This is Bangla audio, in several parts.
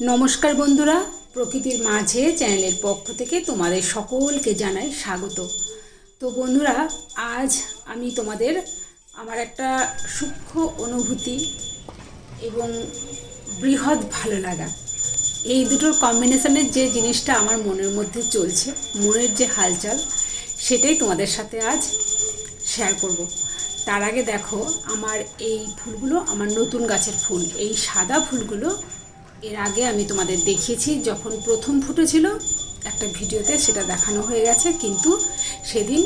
নমস্কার বন্ধুরা, প্রকৃতির মাঝে চ্যানেলের পক্ষ থেকে তোমাদের সকলকে জানাই স্বাগত। তো বন্ধুরা, আজ আমি তোমাদের আমার একটা সূক্ষ্ম অনুভূতি এবং বৃহৎ ভালো লাগা। এই দুটোর কম্বিনেশনের যে জিনিসটা আমার মনের মধ্যে চলছে, মনের যে হালচাল, সেটাই তোমাদের সাথে আজ শেয়ার করব। তার আগে দেখো, আমার এই ফুলগুলো, আমার নতুন গাছের ফুল, এই সাদা ফুলগুলো এর আগে আমি তোমাদের দেখিয়েছি, যখন প্রথম ফুটেছিল, একটা ভিডিওতে সেটা দেখানো হয়ে গেছে, কিন্তু সেদিন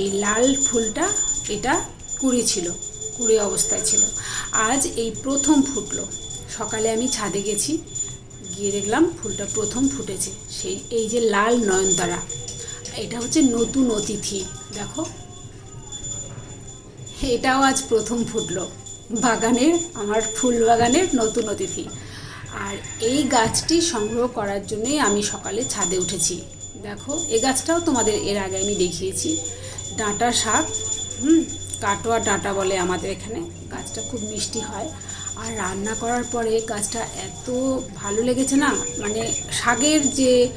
এই লাল ফুলটা এটা কুড়ি ছিল, কুড়ি অবস্থায় ছিল। আজ এই প্রথম ফুটলো। সকালে আমি ছাদে গেছি, গিয়ে দেখলাম ফুলটা প্রথম ফুটেছে, সেই, এই যে লাল নয়নতারা। এটা হচ্ছে নতুন অতিথি, দেখো। এটাও আজ প্রথম ফুটলো, বাগানের, আমার ফুল বাগানের নতুন অতিথি। আর এই গাছটি সংগ্রহ করার জন্যই আমি সকালে ছাদে উঠেছি। দেখো এই গাছটাও তোমাদের এর আগে আমি দেখিয়েছি। ডাঁটা শাক, হুম, কাটোয়া ডাঁটা বলে আমাদের এখানে। গাছটা খুব মিষ্টি হয়। আর রান্না করার পরে গাছটা এত ভালো লেগেছে না মানে শাকের যে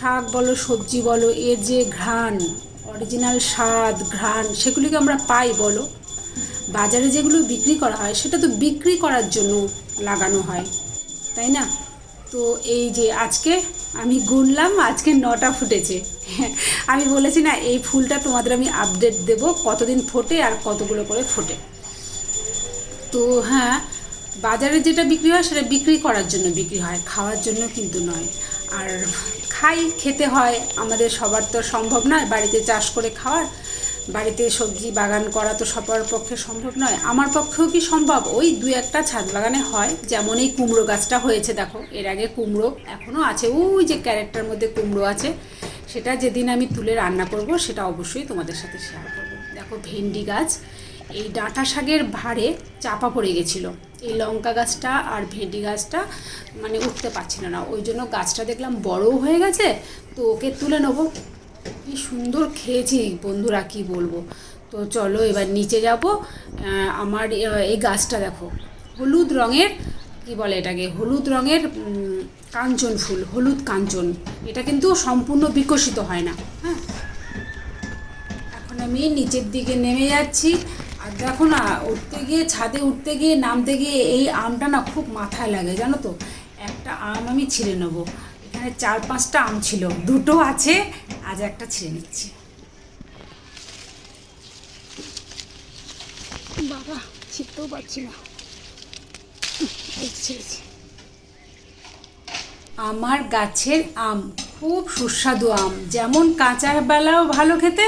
শাক বলো, সবজি বলো, এর যে ঘ্রাণ অরিজিনাল স্বাদ, ঘ্রাণ, সেগুলিকে আমরা পাই বলো, বাজারে যেগুলো বিক্রি করা হয়, সেটা তো বিক্রি করার জন্য লাগানো হয়। তাই না? তো এই যে আজকে আমি গুনলাম, আজকে নটা ফুটেছে। আমি বলেছি না, এই ফুলটা তোমাদের আমি আপডেট দেব কতদিন ফোটে আর কতগুলো করে ফোটে। তো হ্যাঁ বাজারে যেটা বিক্রি হয় সেটা বিক্রি করার জন্য বিক্রি হয়, খাওয়ার জন্য কিন্তু নয়। আর খাই, খেতে হয়, আমাদের সবার তো সম্ভব নয় বাড়িতে চাষ করে খাওয়ার। বাড়িতে সবজি বাগান করা তো সবার পক্ষে সম্ভব নয়। আমার পক্ষেও কি সম্ভব? ওই দু একটা ছাদ বাগানে হয়, যেমন এই কুমড়ো গাছটা হয়েছে, দেখো। এর আগে কুমড়ো এখনও আছে। ওই যে ক্যারেক্টার মধ্যে কুমড়ো আছে, সেটা যেদিন আমি তুলে রান্না করব, সেটা অবশ্যই তোমাদের সাথে শেয়ার করব। দেখো, ভেন্ডি গাছ, এই ডাঁটা শাকের ভারে চাপা পড়ে গেছিল। এই লঙ্কা গাছটা আর ভেন্ডি গাছটা মানে উঠতে পারছিল না। ওই জন্য গাছটা দেখলাম বড়ও হয়ে গেছে, তো ওকে তুলে নেব। কি সুন্দর খেয়েছি, বন্ধুরা কি বলব? তো চলো এবার নিচে যাব। আমার এই গাছটা দেখো, হলুদ রঙের, কি বলে এটাকে, হলুদ রঙের কাঞ্চন ফুল, হলুদ কাঞ্চন। এটা কিন্তু সম্পূর্ণ বিকশিত হয় না হ্যাঁ? এখন আমি নিচের দিকে নেমে যাচ্ছি। আর দেখো না, উঠতে গিয়ে, ছাদে উঠতে গিয়ে, নামতে গিয়ে এই আমটা না খুব মাথায় লাগে, জানো তো? একটা আম আমি ছিঁড়ে নেব। এখানে চার পাঁচটা আম ছিল। দুটো আছে আজ একটা ছিঁড়ে নিচ্ছি। বাবা ছিঁড়তেও পারছি না। ছিঁড়েছি। আমার গাছের আম খুব সুস্বাদু আম। যেমন কাঁচা বেলাও ভালো খেতে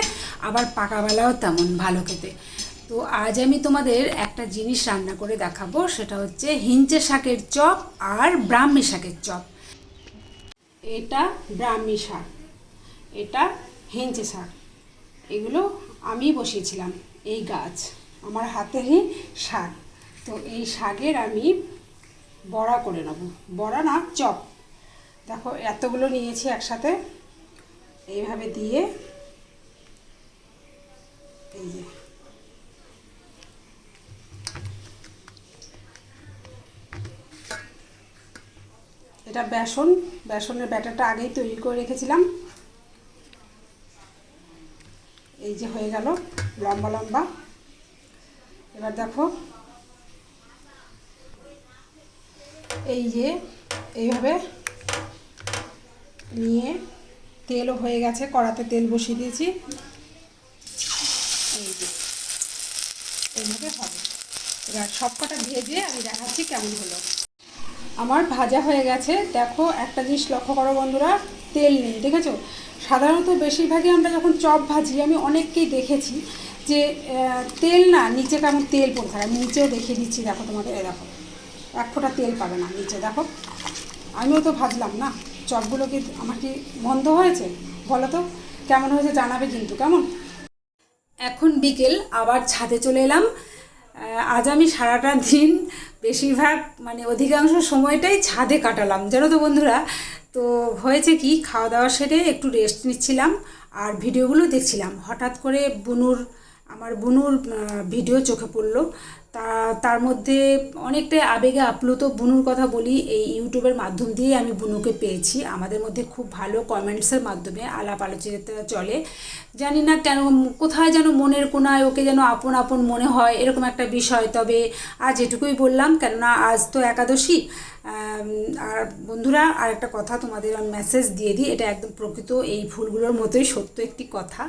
আবার পাকা বেলাও তেমন ভালো খেতে। তো আজ আমি তোমাদের একটা জিনিস রান্না করে দেখাবো সেটা হচ্ছে হিঞ্চে শাকের চপ আর ব্রাহ্মী শাকের চপ। এটা ব্রাহ্মী শাক, এটা হেঞ্চে শাক। এগুলো আমি বসিয়েছিলাম এই গাছ, আমার হাতেরই শাক। তো এই শাকের আমি বড়া করে নেব। বড়া না, চপ। দেখো, এতগুলো নিয়েছি একসাথে। এইভাবে দিয়ে এটা বেসন, বেসনের ব্যাটারটা আগেই তৈরি করে রেখেছিলাম। এই যে হয়ে গেল লম্বা লম্বা। এবার দেখো, এই যে এইভাবে নিয়ে তেলও হয়ে গেছে, কড়াতে তেল বসিয়ে দিয়েছি। এই যে, এইভাবে হবে। এবার সব কটা ভেজে আমি দেখাচ্ছি কেমন হলো। আমার ভাজা হয়ে গেছে। দেখো, একটা জিনিস লক্ষ্য করো বন্ধুরা, তেল নেই দেখেছ সাধারণত বেশিরভাগই আমরা যখন চপ ভাজি, আমি অনেককেই দেখেছি যে তেল না, নিচে কেমন তেল পড়ে থাকে। আমি নিচেও দেখিয়ে দিচ্ছি, দেখো তোমাদের, এই দেখো। এক ফোঁটা তেল পাবে না নিচে, দেখো। আমিও তো ভাজলাম না। চপগুলো কি আমার কি বন্ধ হয়েছে? বলো তো, কেমন হয়েছে জানাবে কিন্তু, কেমন? এখন বিকেল, আবার ছাদে চলে এলাম। আজ আমি সারাটা দিন বেশিরভাগ মানে অধিকাংশ সময়টাই ছাদে কাটালাম। জানো তো বন্ধুরা, তো হয়েছে কি খাওয়া দাওয়া সেরে একটু রেস্ট নিচ্ছিলাম আর ভিডিওগুলো দেখছিলাম। হঠাৎ করে বুনুর, আমার বুনুর ভিডিও চোখে পড়ল। তা, তার মধ্যে অনেকটাই আবেগে আপ্লুত বুনুর কথা বলি, এই ইউটিউবের মাধ্যম দিয়েই আমি বুনুকে পেয়েছি। আমাদের মধ্যে খুব ভালো কমেন্টসের মাধ্যমে আলাপ আলোচনা চলে। জানি না কেন, কোথায় যেন মনের কোনায় ওকে যেন আপন আপন মনে হয়, এরকম একটা বিষয়। তবে আজ এটুকুই বললাম, কেননা আজ তো একাদশী। আর বন্ধুরা আর একটা কথা তোমাদের আমি মেসেজ দিয়ে দিই, এটা একদম প্রকৃত এই ফুলগুলোর মতোই সত্য একটি কথা।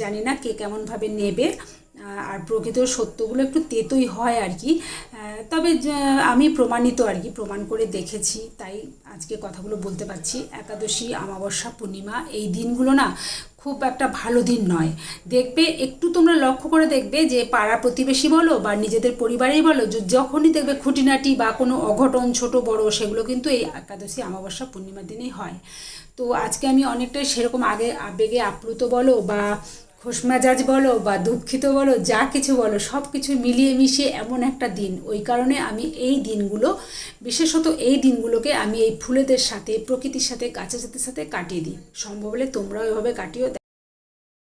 জানি না কে কেমনভাবে নেবে। আর প্রকৃত সত্যগুলো একটু তেতোই হয় আর কি। তবে আমি প্রমাণিত আর কি, প্রমাণ করে দেখেছি, তাই আজকে কথাগুলো বলতে পারছি। একাদশী, অমাবস্যা, পূর্ণিমা, এই দিনগুলো না খুব একটা ভালো দিন নয়। দেখবে, একটু তোমরা লক্ষ্য করে দেখবে যে পাড়া প্রতিবেশী বলো বা নিজেদের পরিবারেই বলো যখনই দেখবে খুঁটিনাটি বা কোনো অঘটন, ছোট, বড়, সেগুলো কিন্তু এই একাদশী, অমাবস্যা, পূর্ণিমার দিনেই হয়। তো আজকে আমি অনেকটাই সেরকম আগে, আবেগে আপ্লুত বলো বা খোশমেজাজ বলো বা দুঃখিত বলো, যা কিছু বলো, সব কিছু মিলিয়ে মিশিয়ে এমন একটা দিন। ওই কারণে আমি এই দিনগুলো, বিশেষত এই দিনগুলোকে আমি এই ফুলেদের সাথে, প্রকৃতির সাথে, গাছের সাথে সাথে কাটিয়ে দিই। সম্ভব হলে তোমরাও এভাবে কাটিও।